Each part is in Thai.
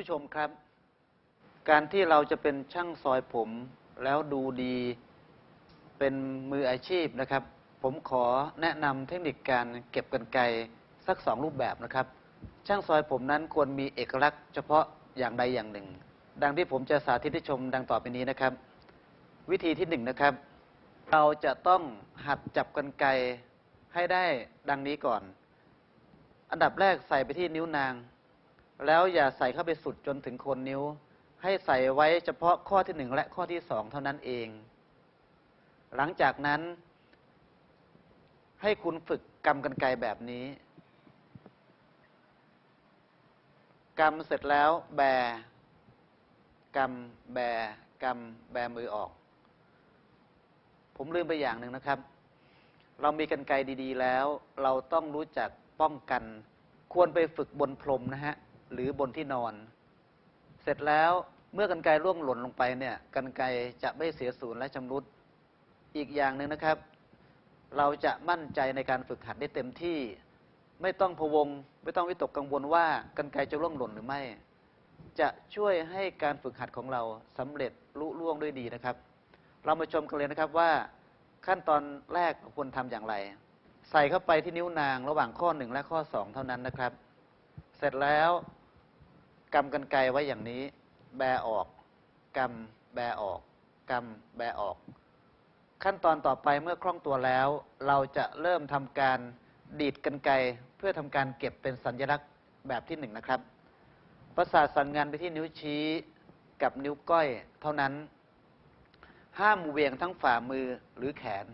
ผู้ชมครับ การที่เราจะเป็นช่างซอยผม แล้วดูดีเป็นมืออาชีพนะครับ ผมขอแนะนำเทคนิคการเก็บกรรไกสักสองรูปแบบนะครับ ช่างซอยผมนั้นควรมีเอกลักษณ์เฉพาะอย่างใดอย่างหนึ่ง ดังที่ผมจะสาธิตให้ชมดังต่อไปนี้นะครับ วิธีที่หนึ่งนะครับ เราจะต้องหัดจับกรรไกให้ได้ดังนี้ก่อน อันดับแรกใส่ไปที่นิ้วนาง แล้วอย่าใส่เข้าไปสุดจนถึงโคนนิ้ว ให้ใส่ไว้เฉพาะข้อที่หนึ่งและข้อที่สองเท่านั้นเอง หลังจากนั้น ให้คุณฝึกกำกันไกรแบบนี้กำเสร็จแล้วแบกำแบกำแบมือออก ผมลืมไปอย่างหนึ่งนะครับ เรามีกันไกรดีๆแล้ว เราต้องรู้จักป้องกัน ควรไปฝึกบนพรมนะฮะ หรือบนที่นอน เสร็จแล้วเมื่อกันไกรร่วงหล่นลงไปเนี่ยกันไกจะไม่เสียสูญและชำรุด อีกอย่างหนึ่งนะครับ เราจะมั่นใจในการฝึกหัดได้เต็มที่ ไม่ต้องพวง ไม่ต้องวิตกกังวลว่ากันไกจะร่วงหล่นหรือไม่ จะช่วยให้การฝึกหัดของเราสำเร็จลุล่วงด้วยดีนะครับ เรามาชมกันเลยนะครับว่าขั้นตอนแรกควรทำอย่างไร ใส่เข้าไปที่นิ้วนางระหว่างข้อหนึ่งและข้อสองเท่านั้นนะครับ เสร็จแล้ว กำกันไกรไว้อย่างนี้ แบออกกำแบออกกำแบออก ขั้นตอนต่อไปเมื่อคล่องตัวแล้ว เราจะเริ่มทำการดีดกันไกรเพื่อทำการเก็บเป็นสัญลักษณ์แบบที่หนึ่งนะครับ ประสาทสั่งงานไปที่นิ้วชี้กับนิ้วก้อย เท่านั้น ห้ามเวียงทั้งฝ่ามือหรือแขน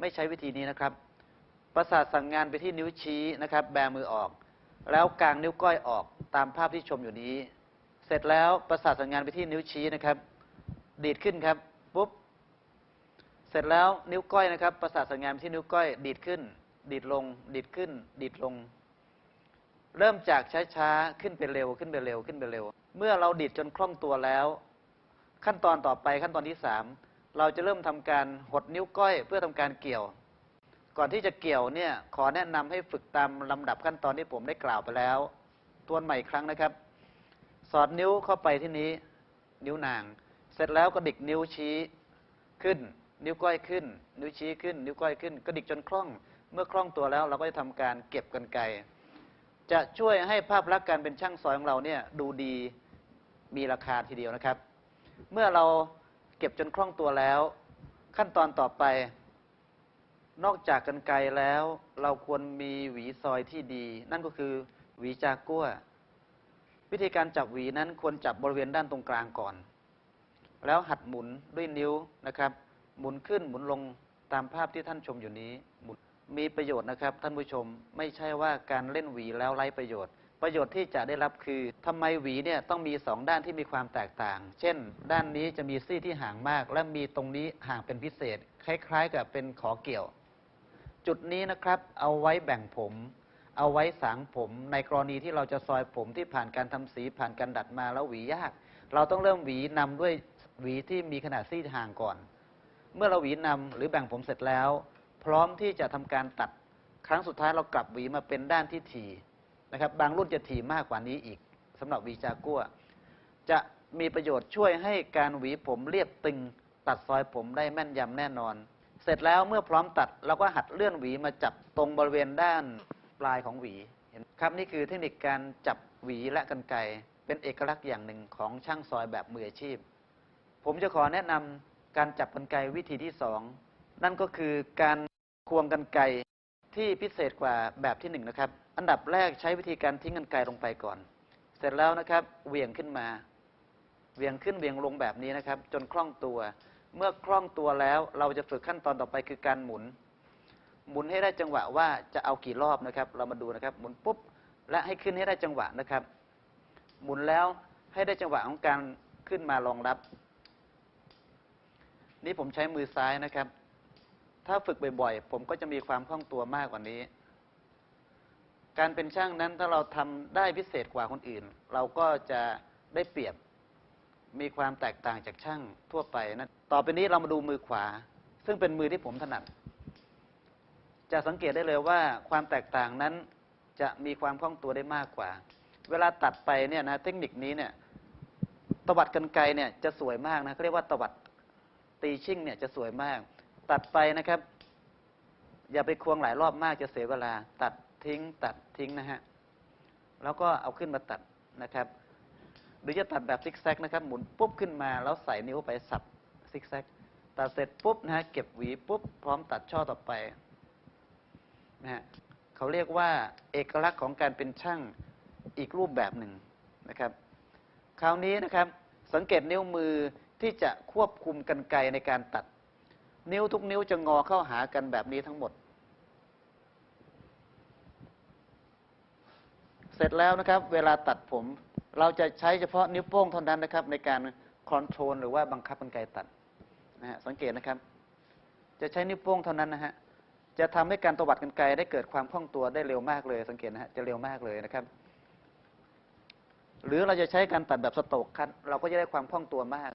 ไม่ใช้วิธีนี้นะครับ ประสาทสั่งงานไปที่นิ้วชี้นะครับ แบมือออก แล้วกางนิ้วก้อยออกตามภาพที่ชมอยู่นี้ เสร็จแล้วประสาทสั่งงานไปที่นิ้วชี้นะครับ ดีดขึ้นครับปุ๊บเสร็จแล้วนิ้วก้อยนะครับ ประสาทสั่งงานไปที่นิ้วก้อย ดีดขึ้น ดีดลง ดีดขึ้น ดีดลง เริ่มจากช้าๆขึ้นไปเร็วขึ้นไปเร็วขึ้นไปเร็ว เมื่อเราดีดจนคล่องตัวแล้ว ขั้นตอนต่อไปขั้นตอนที่สามเราจะเริ่มทำการหดนิ้วก้อย เพื่อทำการเกี่ยว ก่อนที่จะเกี่ยวเนี่ยขอแนะนำให้ฝึกตามลำดับขั้นตอนที่ผมได้กล่าวไปแล้ว ทวนใหม่อีกครั้งนะครับ สอดนิ้วเข้าไปที่นี้ นิ้วนาง เสร็จแล้วก็ดิกนิ้วชี้ขึ้น นิ้วก้อยขึ้น นิ้วชี้ขึ้น นิ้วก้อยขึ้น ก็ดิกจนคล่อง เมื่อคล่องตัวแล้วเราก็จะทำการเก็บกันไกรจะช่วยให้ภาพลักษณ์การเป็นช่างซอยของเราเนี่ยดูดีมีราคาทีเดียวนะครับ เมื่อเราเก็บจนคล่องตัวแล้ว ขั้นตอนต่อไป นอกจากกันไกรแล้ว เราควรมีหวีซอยที่ดี นั่นก็คือ หวีจากัววิธีการจับหวีนั้นควรจับบริเวณด้านตรงกลางก่อน แล้วหัดหมุนด้วยนิ้วนะครับ หมุนขึ้นหมุนลงตามภาพที่ท่านชมอยู่นี้หมุนมีประโยชน์นะครับ ท่านผู้ชมไม่ใช่ว่าการเล่นหวีแล้วไร้ประโยชน์ ประโยชน์ที่จะได้รับคือทำไมหวีเนี่ยต้องมีสองด้านที่มีความแตกต่าง เช่น ด้านนี้จะมีซี่ที่ห่างมาก และมีตรงนี้ห่างเป็นพิเศษ คล้าย ๆ กับเป็นขอเกี่ยว จุดนี้นะครับ เอาไว้แบ่งผม เอาไว้สางผม ในกรณีที่เราจะซอยผมที่ผ่านการทำสีผ่านการดัดมาแล้วหวียาก เราต้องเริ่มหวีนำด้วยหวีที่มีขนาดซี่ห่างก่อน เมื่อเราหวีนำหรือแบ่งผมเสร็จแล้ว พร้อมที่จะทำการตัด ครั้งสุดท้ายเรากลับหวีมาเป็นด้านที่ถี่นะครับ บางรุ่นจะถี่มากกว่านี้อีกสำหรับหวีจากัวจะมีประโยชน์ช่วยให้การหวีผมเรียบตึง ตัดซอยผมได้แม่นยำแน่นอน เสร็จแล้วเมื่อพร้อมตัดเราก็หัดเลื่อนหวีมาจับตรงบริเวณด้านปลายของหวีเห็นครับนี่คือเทคนิคการจับหวีและกรรไกรเป็นเอกลักษณ์อย่างหนึ่งของช่างซอยแบบมืออาชีพ ผมจะขอแนะนำการจับกรรไกรวิธีที่สองนั่นก็คือการควงกรรไกรที่พิเศษกว่าแบบที่หนึ่งนะครับ อันดับแรกใช้วิธีการทิ้งกรรไกรลงไปก่อน เสร็จแล้วนะครับเหวี่ยงขึ้นมาเหวี่ยงขึ้นเหวี่ยงลงแบบนี้นะครับ จนคล่องตัว เมื่อคล่องตัวแล้ว เราจะฝึกขั้นตอนต่อไปคือการหมุน หมุนให้ได้จังหวะว่าจะเอากี่รอบนะครับ เรามาดูนะครับ หมุนปุ๊บและให้ขึ้นให้ได้จังหวะนะครับ หมุนแล้วให้ได้จังหวะของการขึ้นมารองรับ นี่ผมใช้มือซ้ายนะครับ ถ้าฝึกบ่อยๆ ผมก็จะมีความคล่องตัวมากกว่านี้ การเป็นช่างนั้นถ้าเราทำได้พิเศษกว่าคนอื่น เราก็จะได้เปรียบ มีความแตกต่างจากช่างทั่วไปนะต่อไปนี้เรามาดูมือขวา ซึ่งเป็นมือที่ผมถนัดจะสังเกตได้เลยว่าความแตกต่างนั้นจะมีความคล่องตัวได้มากกว่า เวลาตัดไปเนี่ยนะเทคนิคนี้เนี่ยตวัดกันไกเนี่ยจะสวยมากนะเขาเรียกว่าตวัดตีชิ่งเนี่ยจะสวยมาก ตัดไปนะครับ อย่าไปควงหลายรอบมากจะเสียเวลา ตัดทิ้งตัดทิ้งนะฮะแล้วก็เอาขึ้นมาตัดนะครับ หรือจะตัดแบบซิกแซกนะครับหมุนปุ๊บขึ้นมาแล้วใส่นิ้วไปสับซิกแซกตัดเสร็จปุ๊บนะฮะเก็บหวีปุ๊บพร้อมตัดช่อต่อไปนะฮะเขาเรียกว่าเอกลักษณ์ของการเป็นช่างอีกรูปแบบหนึ่งนะครับ คราวนี้นะครับสังเกตนิ้วมือที่จะควบคุมกันไกรในการตัด นิ้วทุกนิ้วจะงอเข้าหากันแบบนี้ทั้งหมด เสร็จแล้วนะครับ เวลาตัดผม เราจะใช้เฉพาะนิ้วโป้งเท่านั้นนะครับ ในการคอนโทรลหรือว่าบังคับกันไกตัดนะฮะสังเกตนะครับ จะใช้นิ้วโป้งเท่านั้นนะฮะจะทำให้การตวัดกันไกได้เกิดความคล่องตัวได้เร็วมากเลย สังเกตนะฮะจะเร็วมากเลยนะครับ หรือเราจะใช้การตัดแบบสโตกคัดเราก็จะได้ความคล่องตัวมาก